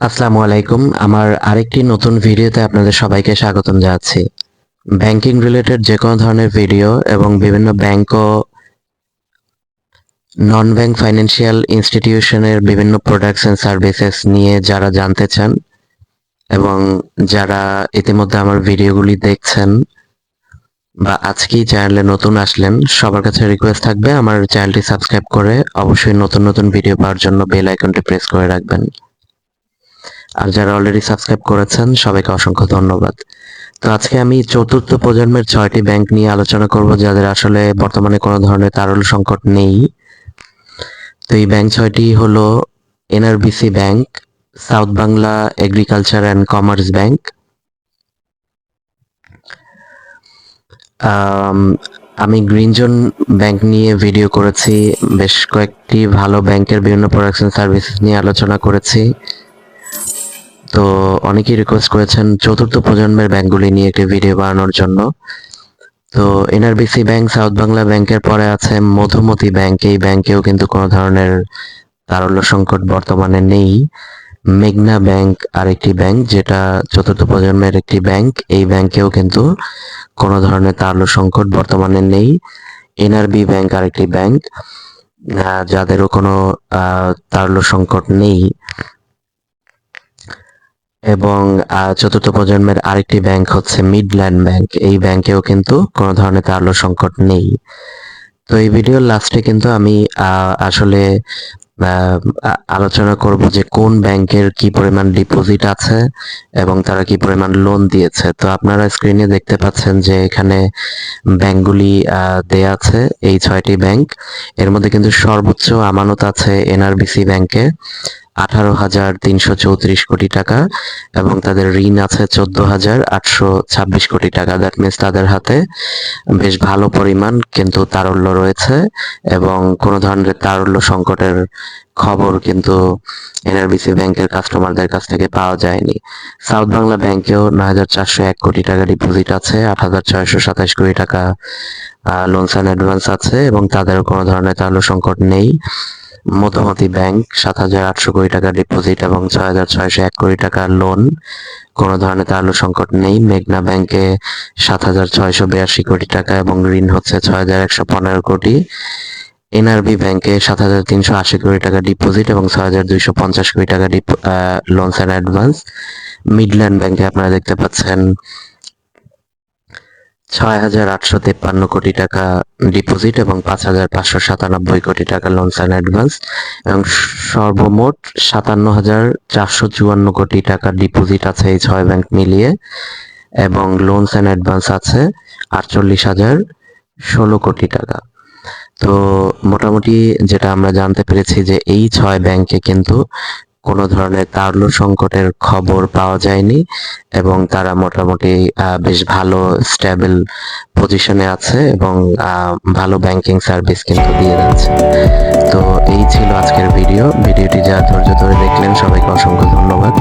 আসসালামু আলাইকুম। আমার আরেকটি নতুন ভিডিওতে আপনাদের সবাইকে স্বাগতম জানাচ্ছি। ব্যাংকিং রিলেটেড যে কোনো ধরনের ভিডিও এবং বিভিন্ন ব্যাংক ও নন ব্যাংক ফাইন্যান্সিয়াল ইনস্টিটিউশনের বিভিন্ন প্রোডাক্টস এন্ড সার্ভিসেস নিয়ে যারা জানতে চান এবং যারা ইতিমধ্যে আমার ভিডিওগুলি দেখছেন বা আজকেই চ্যানেলে নতুন আসলেন, সবার কাছে রিকোয়েস্ট থাকবে আমার চ্যানেলটি সাবস্ক্রাইব করে অবশ্যই নতুন নতুন ভিডিও পাওয়ার জন্য বেল আইকনটি প্রেস করে রাখবেন। আর যারা অলরেডি সাবস্ক্রাইব করেছেন, সবাইকে অসংখ্য ধন্যবাদ। তো আজকে আমি চতুর্থ প্রজন্মের ছয়টি ব্যাংক নিয়ে আলোচনা করব, যাদের আসলে বর্তমানে কোনো ধরনের তারল সংকট নেই। তো এই ব্যাংক ছয়টি হলো NRBC bank south Bangla agriculture and commerce bank আমি গ্রিনজন ব্যাংক নিয়ে ভিডিও করেছি, বেশ কয়েকটি ভালো ব্যাংকের বিভিন্ন প্রোডাকশন সার্ভিস নিয়ে আলোচনা করেছি। তো অনেকেই রিকোয়েস্ট করেছেন চতুর্থ প্রজন্মের ব্যাংকগুলি নিয়ে একটি ভিডিও বানানোর জন্য। তো এনআরবিসি ব্যাংক, সাউথ বাংলা ব্যাংকের পরে আছে মধুমতি ব্যাংক। এই ব্যাংকেও কিন্তু কোনো ধরনের তারল্য সংকট বর্তমানে নেই। মেঘনা ব্যাংক আরেকটি ব্যাংক, যেটা চতুর্থ প্রজন্মের একটি ব্যাংক। এই ব্যাংকেও কিন্তু কোনো ধরনের তারল্য সংকট বর্তমানে নেই। এনআরবি ব্যাংক আরেকটি ব্যাংক যাদেরও কোনো তারল্য সংকট নেই। এবং চতুর্থ প্রজন্মের আরেকটি ব্যাংক হচ্ছে মিডল্যান্ড ব্যাংক। এই ব্যাংকেও কিন্তু কোনো ধরনের তারল্য সংকট নেই। তো এই ভিডিওর লাস্টে কিন্তু আমি আসলে আলোচনা করব যে কোন ব্যাংকের কি পরিমাণ ডিপোজিট আছে এবং তারা কি পরিমাণ লোন দিয়েছে। তো আপনারা স্ক্রিনে দেখতে পাচ্ছেন যে এখানে ব্যাংকগুলি দেয়া আছে, এই ছয়টি ব্যাংক। এর মধ্যে কিন্তু সর্বোচ্চ আমানত আছে এনআরবিসি ব্যাংকে। আঠারো হাজার তিনশো চৌত্রিশ কোটি টাকা এবং তাদের ঋণ আছে চোদ্দ হাজার আটশো ছাব্বিশ কোটি টাকা। দ্যাট মিনস তাদের হাতে বেশ ভালো পরিমাণ কিন্তু তারল্য রয়েছে এবং কোনো ধরনের তারল্য সংকটের খবর কিন্তু এনআরবিসি ব্যাংকের কাস্টমারদের কাছ থেকে পাওয়া যায়নি। সাউথ বাংলা ব্যাংকেও নয় হাজার চারশো এক কোটি টাকা ডিপোজিট আছে, আট হাজার ছয়শো সাতাশ কোটি টাকা লোনস অ্যান্ড অ্যাডভান্স আছে এবং তাদের কোনো ধরনের তারল্য সংকট নেই। মধুমতি ব্যাংক সাত হাজার আটশো কোটি টাকা ডিপোজিট এবং ছয় হাজার ছয়শো এক কোটি টাকা লোন কোনো ধরনের তারল্য সংকট নেই। মেঘনা ব্যাংকে সাত হাজার ছয়শো বিরাশি কোটি টাকা এবং ঋণ হচ্ছে ছয় হাজার একশো পনেরো কোটি। এনআরবি ব্যাংকে সাত হাজার তিনশো আশি কোটি টাকা ডিপোজিট এবং ছয় হাজার দুইশো পঞ্চাশ কোটি টাকা লোনস অ্যান্ড অ্যাডভান্স মিডল্যান্ড ব্যাংকে আপনারা দেখতে পাচ্ছেন ছয় হাজার আটশো তেপ্পান্ন কোটি টাকা ডিপোজিট এবং পাঁচ হাজার পাঁচশো সাতানব্বই কোটি টাকা লোনস অ্যান্ড অ্যাডভান্স এবং সর্বমোট সাতান্ন হাজার চারশো চুয়ান্ন কোটি টাকা ডিপোজিট আছে এই ছয় ব্যাংক মিলিয়ে, এবং লোনস অ্যান্ড অ্যাডভান্স আছে আটচল্লিশ হাজার ষোলো কোটি টাকা। তো মোটামুটি যেটা আমরা জানতে পেরেছি যে এই ছয় ব্যাংকে কিন্তু কোনো ধরনের তারল সংকটের খবর পাওয়া যায়নি এবং তারা মোটামুটি বেশ ভালো স্টেবল পজিশনে আছে এবং ভালো ব্যাংকিং সার্ভিস কিন্তু দিয়ে যাচ্ছে। তো এই ছিল আজকের ভিডিও ভিডিওটি যা ধৈর্য ধরে দেখলেন, সবাইকে অসংখ্য ধন্যবাদ।